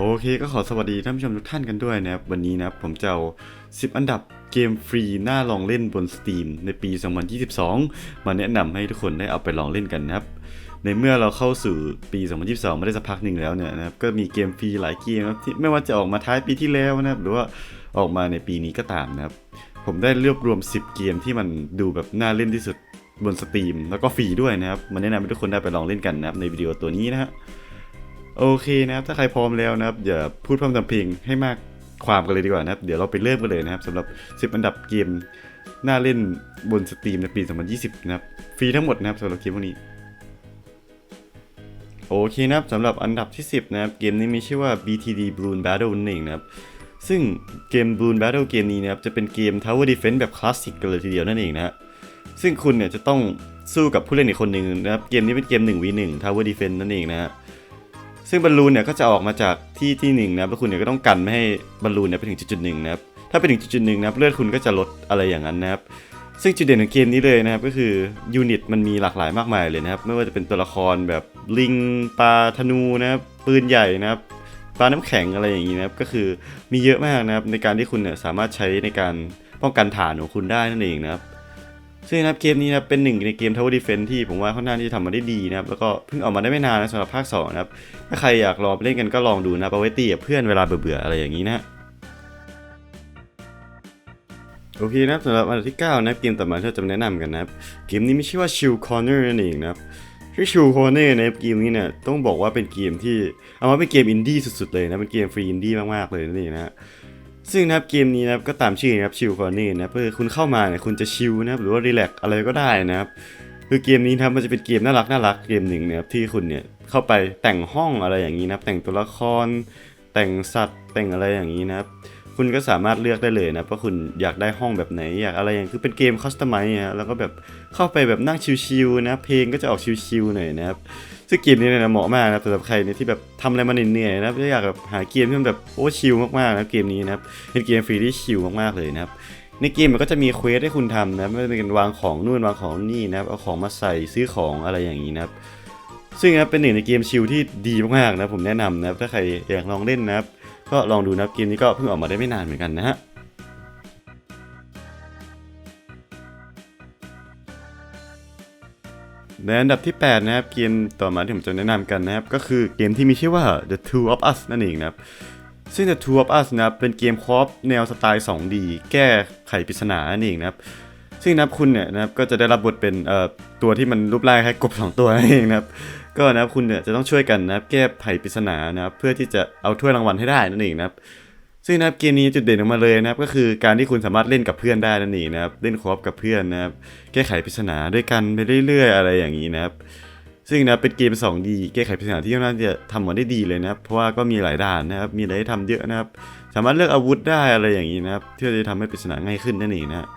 โอเคก็ขอสวัสดีท่านผู้ชมทุกท่านกันด้วยนะครับ วันนี้นะครับผมจะเอา10 อันดับเกมฟรีน่าลองเล่นบน Steam ในปี 2022 มาแนะนำให้ทุกคนได้เอาไปลองเล่นกันนะครับ ในเมื่อเราเข้าสู่ปี 2022 มาได้สักพักหนึ่งแล้วเนี่ยนะครับ ก็มีเกมฟรีหลายเกมนะครับที่ไม่ว่าจะออกมาท้ายปีที่แล้วนะครับ หรือว่าออกมาในปีนี้ก็ตามนะครับ ผมได้รวบรวม 10 เกมที่มันดูแบบน่าเล่นที่สุดบนสตรีมแล้วก็ฟรีด้วยนะครับมาแนะนำให้ทุกคนได้ไปลองเล่นกันนะครับในวิดีโอตัวนี้นะฮะ โอเคนะครับ ถ้าใครพร้อมแล้วนะครับอย่าพูดพร่ำทำเพลงให้มากความกันเลยดีกว่านะครับ เดี๋ยวเราไปเริ่มกันเลยนะครับสำหรับ 10 อันดับเกมน่าเล่นบนสตรีมในปี 2020 นะครับ ฟรีทั้งหมดนะครับสำหรับเกมพวกนี้ โอเคนะครับสำหรับอันดับที่ 10 นะครับ เกมนี้มีชื่อว่า BTD Balloon Battle นั่นเองนะครับ ซึ่งเกม Balloon Battle เกมนี้นะครับจะเป็นเกม Tower Defense แบบคลาสสิกกันเลยทีเดียวนั่นเองนะฮะซึ่งคุณเนี่ยจะต้องสู้กับผู้เล่นอีกคนหนึ่งนะครับ เกมนี้เป็นเกม 1v1 Tower Defense นั่นเองนะฮะ ซึ่งบอลลูนเนี่ยก็จะออกมาจากที่ที่หนึ่งนะครับแล้วคุณเนี่ยก็ต้องกันไม่ให้บอลลูนเนี่ยไปถึงจุดๆหนึ่งนะครับถ้าไปถึงจุดๆหนึ่งนะครับเลือดคุณก็จะลดอะไรอย่างนั้นนะครับซึ่งจุดเด่นของเกมนี้เลยนะครับก็คือยูนิตมันมีหลากหลายมากมายเลยนะครับไม่ว่าจะเป็นตัวละครแบบลิงปลาธนูนะครับปืนใหญ่นะครับปลาน้ำแข็งอะไรอย่างนี้นะครับก็คือมีเยอะมากนะครับในการที่คุณเนี่ยสามารถใช้ในการป้องกันฐานของคุณได้นั่นเองนะครับ ซึ่งนะครับเกมนี้นะเป็นหนึ่งในเกม Tower Defense ที่ผมว่าค่อนข้างที่จะทำมาได้ดีนะครับแล้วก็เพิ่งออกมาได้ไม่นานนะสำหรับภาค2นะครับถ้าใครอยากลองเล่นกันก็ลองดูนะเอาไว้ตีกับเพื่อนเวลาเบื่อๆอะไรอย่างนี้นะโอเคนะครับสำหรับอันดับที่ 9 นะครับเกมต่อมาที่เราจะแนะนำกันนะครับเกมนี้ไมีชื่อว่า Chill Corner นั่นเองนะครับชื่อ Chill Corner นเกมนี้เนี่ยต้องบอกว่าเป็นเกมที่เอามาเป็นเกมอินดี้สุดๆเลยนะเป็นเกมฟรีอินดี้มากๆเลยนั่นเองนะฮะ ซึ่งนะครับเกมนี้นะครับก็ตามชื่อนะครับชิลคอร์นี่นะครับคือคุณเข้ามาเนี่ยคุณจะชิลนะครับหรือว่ารีแลกอะไรก็ได้นะครับคือเกมนี้นะครับมันจะเป็นเกมน่ารักน่ารักเกมหนึ่งนะครับที่คุณเนี่ยเข้าไปแต่งห้องอะไรอย่างนี้นะครับแต่งตัวละคร แต่งสัตว์แต่งอะไรอย่างนี้นะครับคุณก็สามารถเลือกได้เลยนะว่าคุณอยากได้ห้องแบบไหนอยากอะไรอย่างคือเป็นเกมคอสตอมไมซ์แล้วก็แบบเข้าไปแบบนั่งชิลๆนะเพลงก็จะออกชิลๆหน่อยนะครับ ซึ่งเกมนี้เนี่ยนะเหมาะมากนะครับสำหรับใครเนี่ยที่แบบทำอะไรมาเหนื่อยๆนะครับอยากแบบหาเกมที่มันแบบโอ้ชิลมากๆนะเกมนี้นะครับเป็นเกมฟรีที่ชิลมากๆเลยนะครับในเกมมันก็จะมีเควสให้คุณทำนะไม่ว่าจะเป็นวางของนู่นวางของนี่นะครับเอาของมาใส่ซื้อของอะไรอย่างนี้นะครับซึ่งนะครับเป็นหนึ่งในเกมชิลที่ดีมากๆนะผมแนะนำนะครับถ้าใครอยากลองเล่นนะครับก็ลองดูนะครับเกมนี้ก็เพิ่งออกมาได้ไม่นานเหมือนกันนะฮะ ในอันดับที่ 8 นะครับ เกมต่อมาที่ผมจะแนะนำกันนะครับ ก็คือเกมที่มีชื่อว่า The Two of Us นั่นเองนะครับ ซึ่ง The Two of Us นะครับ เป็นเกมคอฟแนวสไตล์ 2D แก้ไขปริศนานั่นเองนะครับ ซึ่งนับคุณเนี่ยนะครับ ก็จะได้รับบทเป็นเอ่อตัวที่มันรูปร่างคล้ายกบสองตัวนั่นเองนะครับ ก็นะครับคุณเนี่ยจะต้องช่วยกันนะครับแก้ไขปริศนานะครับ เพื่อที่จะเอาถ้วยรางวัลให้ได้นั่นเองนะครับ ซึ่งนะครับเกมนี้จุดเด่นออกมาเลยนะครับก็คือการที่คุณสามารถเล่นกับเพื่อนได้นั่นเองนะครับเล่นคอฟกับเพื่อนนะครับแก้ไขปริศนาด้วยกันไปเรื่อย ๆ อะไรอย่างนี้นะครับ ซึ่งนะเป็นเกม 2D แก้ไขปริศนาที่ค่าจะทำมาได้ดีเลยนะครับเพราะว่าก็มีหลายด่านนะครับมีอะไรให้ทำเยอะนะครับ สามารถเลือกอาวุธได้อะไรอย่างนี้นะครับที่จะทำให้ปริศนาง่ายขึ้นนั่นเองนะ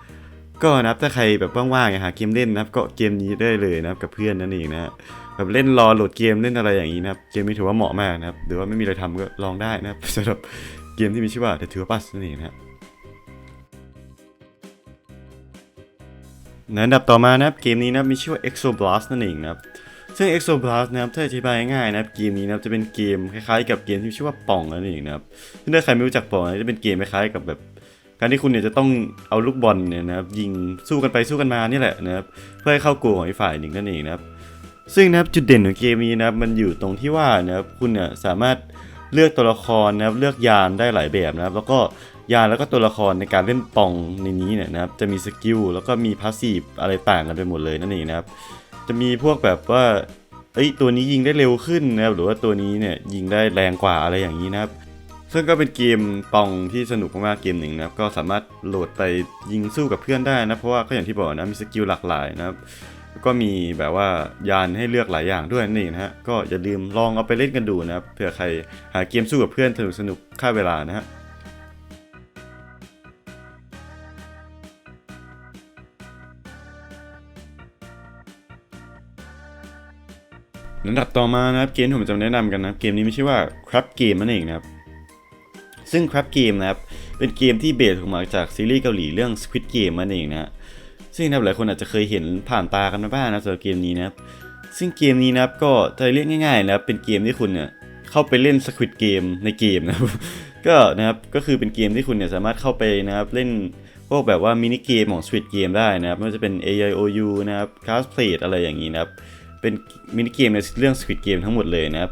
ก็นะครับถ้าใครแบบว่างๆอยากหาเกมเล่นนะครับ ก็เกมนี้ได้เลยนะครับกับเพื่อนนั่นเองนะแบบเล่นรอโหลดเกมเล่นอะไรอย่างนี้นะครับเกมนี้ถือว่าเหมาะมากนะครับหรือว่าไม่มีอะไรทำก็ลองได้นะครับสำหรับ กมที่มีชื่อว่า The Two of Us นั่นเองนะในอันดับต่อมานะครับเกมนี้นะครับมีชื่อว่า Exo Blast นั่นเองนะครับซึ่ง Exo Blast นะครับถ้าอธิบายง่ายนะครับเกมนี้นะครับจะเป็นเกมคล้ายๆ กับเกมที่ชื่อว่าป่องนั่นเองนะครับซึ่งถ้าใครไม่รู้จักป่องนะจะเป็นเกมคล้ายๆกับแบบการที่คุณเนี่ยจะต้องเอาลูกบอลเนี่ยนะครับยิงสู้กันไปสู้กันมานี่แหละนะครับเพื่อให้เข้าโกลของอีกฝ่ายหนึ่งนั่นเองนะครับซึ่งนะครับจุดเด่นของเกมนี้นะครับมันอยู่ตรงที่ว่านะครับคุณเนี่ยสามารถ เลือกตัวละครนะครับเลือกยานได้หลายแบบนะครับ แล้วก็ยานแล้วก็ตัวละครในการเล่นปองในนี้เนี่ยนะครับจะมีสกิลแล้วก็มีพาสซีฟอะไรต่างกันไปหมดเลยนั่นเองนะครับ จะมีพวกแบบว่าเอ้ยตัวนี้ยิงได้เร็วขึ้นนะครับหรือว่าตัวนี้เนี่ยยิงได้แรงกว่าอะไรอย่างนี้นะครับ ซึ่งก็เป็นเกมปองที่สนุกมากๆเกมหนึ่งนะครับ ก็สามารถโหลดไปยิงสู้กับเพื่อนได้นะเพราะว่าก็อย่างที่บอกนะมีสกิลหลากหลายนะครับ ก็มีแบบว่ายานให้เลือกหลายอย่างด้วยนั่นะฮะ ก็อย่าลืมลองเอาไปเล่นกันดูนะครับเผื่อใครหาเกมสู้กับเพื่อนสนุกสนุกๆฆ่าเวลานะฮะลำดับต่อมานะครับเกมที่ผมจะแนะนำกันนะเกมนี้ไม่ใช่ว่า Crab Game นั่นเองนะครับ ซึ่ง Crab Game นะครับเป็นเกมที่เบสออกมาจากซีรีส์เกาหลีเรื่อง Squid Game นั่นเองนะฮะ ซึ่งนะครับหลายคนอาจจะเคยเห็นผ่านตากันมาบ้างนะสำหรับเกมนี้นะครับซึ่งเกมนี้นะครับก็จะเรียกง่ายๆนะครับเป็นเกมที่คุณเนี่ยเข้าไปเล่น Squid Game ในเกมนะครับก็นะครับก็คือเป็นเกมที่คุณเนี่ยสามารถเข้าไปนะครับเล่นพวกแบบว่ามินิเกมของ Squid Game ได้นะครับไม่ว่าจะเป็น A I O U นะครับ Cast Plate อะไรอย่างนี้นะครับเป็นมินิเกมในเรื่อง Squid Game ทั้งหมดเลยนะครับ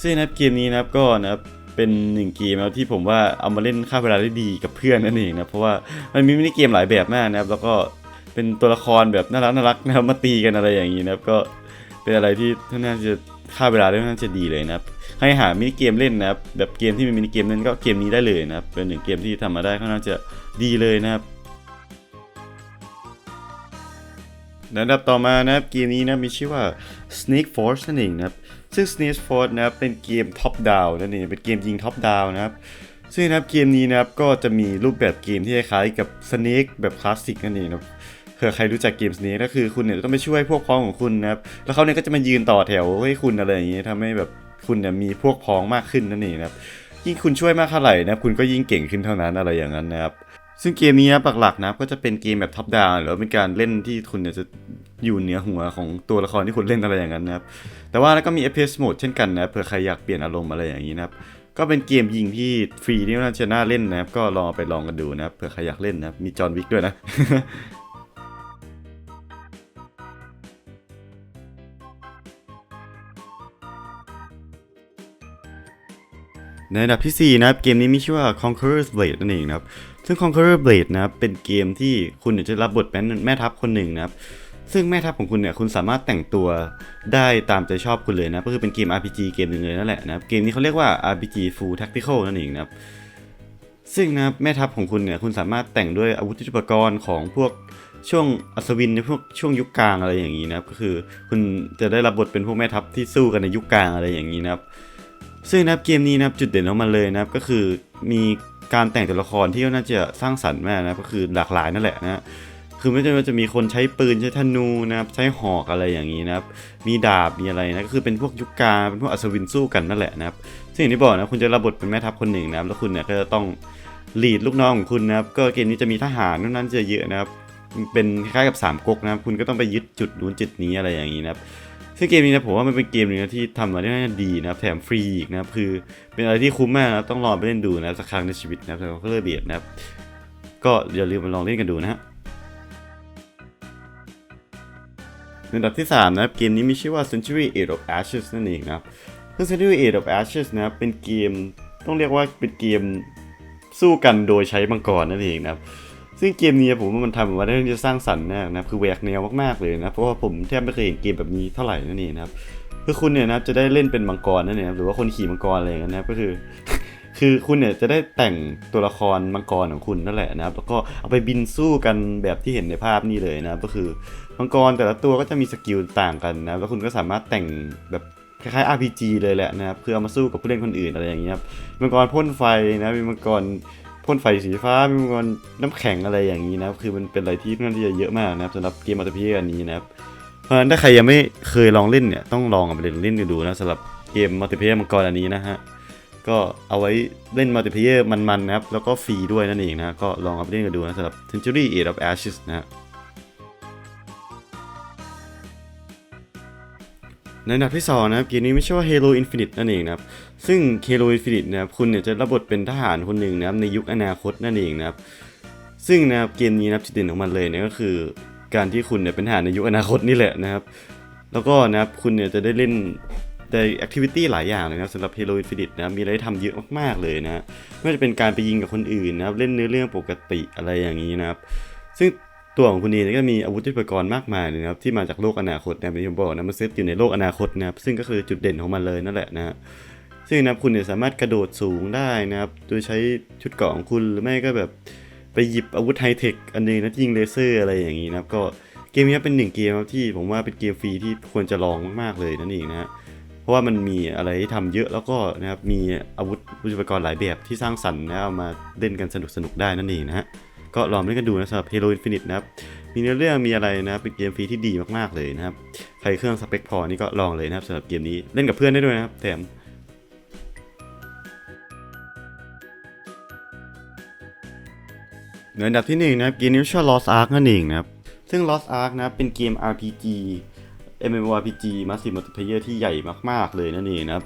ซึ่งนะครับเกมนี้นะครับก็นะครับเป็นหนึ่งเกมนะที่ผมว่าเอามาเล่นค่าเวลาได้ดีกับเพื่อนนั่นเองนะเพราะว่ามันมีมินิเกมหลายแบบมากนะครับแล้วก็ เป็นตัวละครแบบน่ารักน่ารักนะครับมาตีกันอะไรอย่างนี้นะครับ ก็เป็นอะไรที่ท่านน่าจะค่าเวลาได้น่าจะดีเลยนะครับ ให้หามินิเกมเล่นนะครับ แบบเกมที่มีมินิเกมเล่นก็เกมนี้ได้เลยนะครับ เป็นหนึ่งเกมที่ทำมาได้ค่อนข้างจะดีเลยนะครับและดับต่อมานะครับเกมนี้นะมีชื่อว่า Snake Force นั่นเองนะครับ ซึ่ง Snake Force นะครับเป็นเกมท็อปดาวนั่นเองเป็นเกมยิงท็อปดาวนะครับซึ่งนะครับเกมนี้นะครับก็จะมีรูปแบบเกมที่คล้ายกับ Snake แบบคลาสสิกนั่นเองนะครับ เผื่อใครรู้จักเกม Snake ก็คือคุณเนี่ยต้องไปช่วยพวกพ้องของคุณนะครับแล้วเขาเนี่ยก็จะมายืนต่อแถวให้คุณอะไรอย่างเงี้ยทำให้แบบคุณเนี่ยมีพวกพ้องมากขึ้นนั่นเองนะครับยิ่งคุณช่วยมากเท่าไหร่นะครับคุณก็ยิ่งเก่งขึ้นเท่านั้นอะไรอย่างนั้นนะครับซึ่งเกมนี้นะหลักๆนะก็จะเป็นเกมแบบท็อปดาวหรือว่าเป็นการเล่นที่คุณเนี่ยจะอยู่เหนือหัวของตัวละครที่คุณเล่นอะไรอย่างนั้นนะครับ แต่ว่าแล้วก็มี FPS Mode เช่นกันนะเผื่อใครอยากเปลี่ยนอารมณ์อะไรอย่างนี้นะครับ ก็เป็นเกมยิงที่ฟรีที่น่าจะน่าเล่นนะครับ ก็ลองไปลองกันดูนะครับเผื่อใครอยากเล่นนะครับมีจอห์นวิกด้วยนะ ในอันดับที่ 4 นะครับ เกมนี้มีชื่อว่า Conqueror's Blade นั่นเองนะครับ ซึ่ง Conqueror Blade นะครับ เป็นเกมที่คุณจะรับบทเป็นแม่ทัพคนหนึ่งนะครับ ซึ่งแม่ทัพของคุณเนี่ย คุณสามารถแต่งตัวได้ตามใจชอบคุณเลยนะ ก็คือเป็นเกม RPG เกมหนึ่งเลยนั่นแหละนะครับ เกมนี้เขาเรียกว่า RPG Full Tactical นั่นเองนะครับ ซึ่งนะแม่ทัพของคุณเนี่ย คุณสามารถแต่งด้วยอาวุธยุทโธปกรณ์ของพวกช่วงอัศวินในพวกช่วงยุคกลางอะไรอย่างนี้นะครับ ก็คือคุณจะได้รับบทเป็นพวกแม่ทัพที่สู้กันในยุคกลางอะไรอย่างนี้นะครับ ซึ่งนะครับเกมนี้นะครับจุดเด่นของมันเลยนะครับก็คือมีการแต่งตัวละครที่น่าจะสร้างสรรค์มากนะครับก็คือหลากหลายนั่นแหละนะคือไม่ใช่ว่าจะมีคนใช้ปืนใช้ธนูนะครับใช้หอกอะไรอย่างนี้นะครับมีดาบมีอะไรนะก็คือเป็นพวกยุคกาเป็นพวกอัศวินสู้กันนั่นแหละนะครับซึ่งอย่างที่บอกนะคุณจะรับบทเป็นแม่ทัพคนหนึ่งนะครับแล้วคุณเนี่ยก็จะต้องลีดลูกน้องของคุณนะครับก็เกมนี้จะมีทหารนู่นนั่นจะเยอะนะครับเป็นคล้ายๆกับสามก๊กนะครับคุณก็ต้องไปยึดจุดนู้นจุดนี้อะไรอย่างนี้นะครับ ซึ่งเกมนี้นะผมว่ามันเป็นเกมหนึงนะที่ทำมาได้น่าดีนะแถมฟรีอีกนะคือเป็นอะไรที่คุ้มมากนะต้องลองไปเล่นดูนะสักครั้งในชีวิตนะสำหรับเคอร์เบียดนะครับก็อย่าลืมมาลองเล่นกันดูนะฮะในอันดับที่ 3 นะครับ เกมนี้มีชื่อว่า Century Age of Ashes นั่นเองนะครับซึ่ง Century Age of Ashes นะครับเป็นเกมต้องเรียกว่าเป็นเกมสู้กันโดยใช้มังกรนั่นเองนะครับ ซึ่งเกมนี้ผมว่ามันทำออกมาได้ที่สร้างสรรค์นะครับคือแหวกแนวมากๆเลยนะเพราะว่าผมแทบไม่เคยเห็นเกมแบบนี้เท่าไหร่นั่นเองนะครับคือคุณเนี่ยนะจะได้เล่นเป็นมังกรนั่นเองหรือว่าคนขี่มังกรอะไรอย่างเงี้ยนะครับก็คือ คือคุณเนี่ยจะได้แต่งตัวละครมังกรของคุณนั่นแหละนะครับแล้วก็เอาไปบินสู้กันแบบที่เห็นในภาพนี่เลยนะก็คือมังกรแต่ละตัวก็จะมีสกิลต่างกันนะแล้วคุณก็สามารถแต่งแบบคล้ายๆ RPG เลยแหละนะครับคือเอามาสู้กับผู้เล่นคนอื่นอะไรอย่างเงี้ยครับมังกรพ่นไฟนะมีมังกร พ่นไฟสีฟ้ามีมังกรน้ำแข็งอะไรอย่างนี้นะครับ คือมันเป็นอะไรที่ค่อนข้าจะเยอะมากนะครับสำหรับเกมอัลติเพอันนี้นะครับ เพราะฉะนั้นถ้าใครยังไม่เคยลองเล่นเนี่ยต้องลองเอาไปเล่นเล่นดูนะสำหรับเกมมัลติเพย์มังกรอันนี้นะฮะก็เอาไว้เล่นมัลติเพย์มันๆนะครับ แล้วก็ฟรีด้วยนั่นเองนะ ก็ลองเอาไปเล่นกันดูนะสำหรับ Century Age of Ashes นะฮะ ในอันดับที่2นะครับเกมนี้ไม่ใช่ว่า Halo Infinite นั่นเองนะครับ ซึ่ง Halo Infinite นะครับคุณเนี่ยจะรับบทเป็นทหารคนหนึ่งนะครับในยุคอนาคตนั่นเองนะครับ ซึ่งนะครับเกมนี้นะครับจุดเด่นของมันเลยเนี่ยก็คือ การที่คุณเนี่ยเป็นทหารในยุคอนาคตนี่แหละนะครับ แล้วก็นะครับคุณเนี่ยจะได้เล่นได้แอคทิวิตี้หลายอย่างเลยนะครับสำหรับ Halo Infinite นะมีอะไรทำเยอะมากๆเลยนะไม่ว่าจะเป็นการไปยิงกับคนอื่นนะครับเล่นเนื้อเรื่องปกติอะไรอย่างนี้นะครับ ซึ่ง ตัวของคุณเองเนี่ก็มีอาวุธยุทโธปกรณ์มากมายเลยนะครับที่มาจากโลกอนาคตนะครับที่ผมบอกนะมันเซตอยู่ในโลกอนาคตนะครับซึ่งก็คือจุดเด่นของมันเลยนั่นแหละนะฮะซึ่งนะคุณเนี่ยสามารถกระโดดสูงได้นะครับโดยใช้ชุดเกราะของคุณหรือไม่ก็แบบไปหยิบอาวุธไฮเทคอันหนึงนะยิงเลเซอร์อะไรอย่างนี้นะครับก็เกมนี้เป็นหนึ่งเกมครับที่ผมว่าเป็นเกมฟรีที่ควรจะลองมากๆเลยนั่นเองนะฮะเพราะว่ามันมีอะไรให้ทำเยอะแล้วก็นะครับมีอาวุธอุปกรณ์หลายแบบที่สร้างสรรค์นะเอามาเล่นกันสนุกสนุกๆได้นั่นเองนะฮะ ก็ลองเล่นกันดูนะสำหรับ Halo Infinite นะครับ มีเนื้อเรื่องมีอะไรนะเป็นเกมฟรีที่ดีมากๆเลยนะครับ ใครเครื่องสเปคพอนี่ก็ลองเลยนะครับสำหรับเกมนี้เล่นกับเพื่อนได้ด้วยนะครับแถมในอันดับที่หนึ่งนะครับเกมนี้ชื่อ Lost Ark นั่นเองนะครับ ซึ่ง Lost Ark นะครับเป็นเกม RPG MMORPG Massive Multiplayer ที่ใหญ่มาก ๆ เลยนั่นเองนะครับ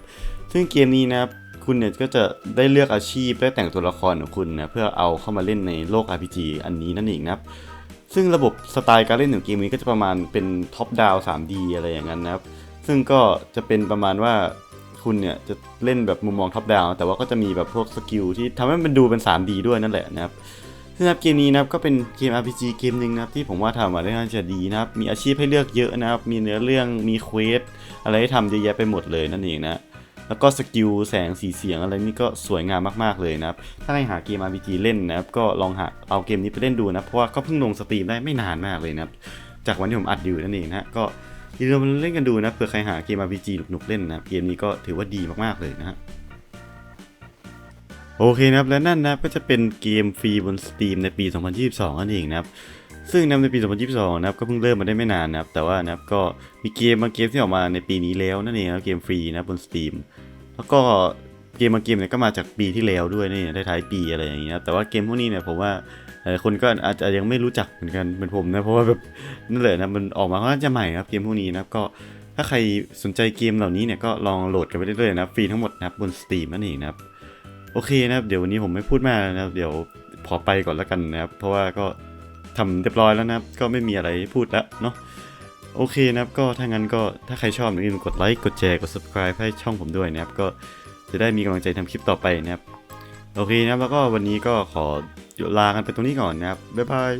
ซึ่งเกมนี้นะครับ คุณเนี่ยก็จะได้เลือกอาชีพและแต่งตัวละครของคุณนะเพื่อเอาเข้ามาเล่นในโลก RPG อันนี้นั่นเองนะครับซึ่งระบบสไตล์การเล่นของเกมนี้ก็จะประมาณเป็นท็อปดาว 3D อะไรอย่างนั้นนะครับ ซึ่งก็จะเป็นประมาณว่าคุณเนี่ยจะเล่นแบบมุมมองท็อปดาวแต่ว่าก็จะมีแบบพวกสกิลที่ทำให้มันดูเป็น 3D ด้วยนั่นแหละนะครับซึ่งนะครับเกมนี้นะครับก็เป็นเกม RPG เกมหนึ่งนะครับที่ผมว่าทำมาได้น่าจะดีนะครับ มีอาชีพให้เลือกเยอะนะครับ มีเนื้อเรื่องมีเควสอะไรให้ทำเยอะแยะไปหมดเลยนั่นเองนะ แล้วก็สกิลแสงสีเสียงอะไรนี่ก็สวยงามมากๆเลยนะครับ ถ้าใครหาเกม RPG เล่นนะครับ ก็ลองหาเอาเกมนี้ไปเล่นดูนะ เพราะว่าก็เพิ่งลงสตรีมได้ไม่นานมากเลยนะครับ จากวันที่ผมอัดอยู่นั่นเองนะก็อย่าลืมาเล่นกันดูนะเผื่อใครหาเกม RPG หนุกๆเล่นนะเกมนี้ก็ถือว่าดีมากๆเลยนะฮะโอเคนะครับและนั่นนะก็จะเป็นเกมฟรีบน Steam ในปี 2022 นั่นเองนะครับ ซึ่งในปี 2022 นะครับก็เพิ่งเริ่มมาได้ไม่นานนะครับ แต่ว่านะครับก็มีเกมบางเกมที่ออกมาในปีนี้แล้วนั่นเองนะเกมฟรีนะบน Steam แล้วก็เกมบางเกมเนี่ยก็มาจากปีที่แล้วด้วยนี่ได้ท้ายปีอะไรอย่างเงี้ยนะแต่ว่าเกมพวกนี้เนี่ยผมว่าหลายคนก็อาจจะยังไม่รู้จักเหมือนกันเหมือนผมนะเพราะว่าแบบนั่นแหละนะมันออกมาค่อนข้างจะใหม่นะครับเกมพวกนี้นะครับก็ถ้าใครสนใจเกมเหล่านี้เนี่ยก็ลองโหลดกันไปได้เลยนะฟรีทั้งหมดนะครับบน Steam นั่นเองนะครับโอเคนะครับเดี๋ยววันนี้ผมไม่พูดมากแล้วนะครับเดี๋ยวขอไปก่อนแล้วกันนะครับเพราะว่าก็ ทำเรียบร้อยแล้วนะครับ ก็ไม่มีอะไรพูดแล้วเนาะโอเคนะครับ ก็ถ้างั้นก็ถ้าใครชอบอย่าลืมกดไลค์กดแชร์กด subscribe ให้ช่องผมด้วยนะครับ ก็จะได้มีกำลังใจทำคลิปต่อไปนะครับ โอเคนะครับแล้วก็วันนี้ก็ขอลากันไปตรงนี้ก่อนนะครับบ๊ายบาย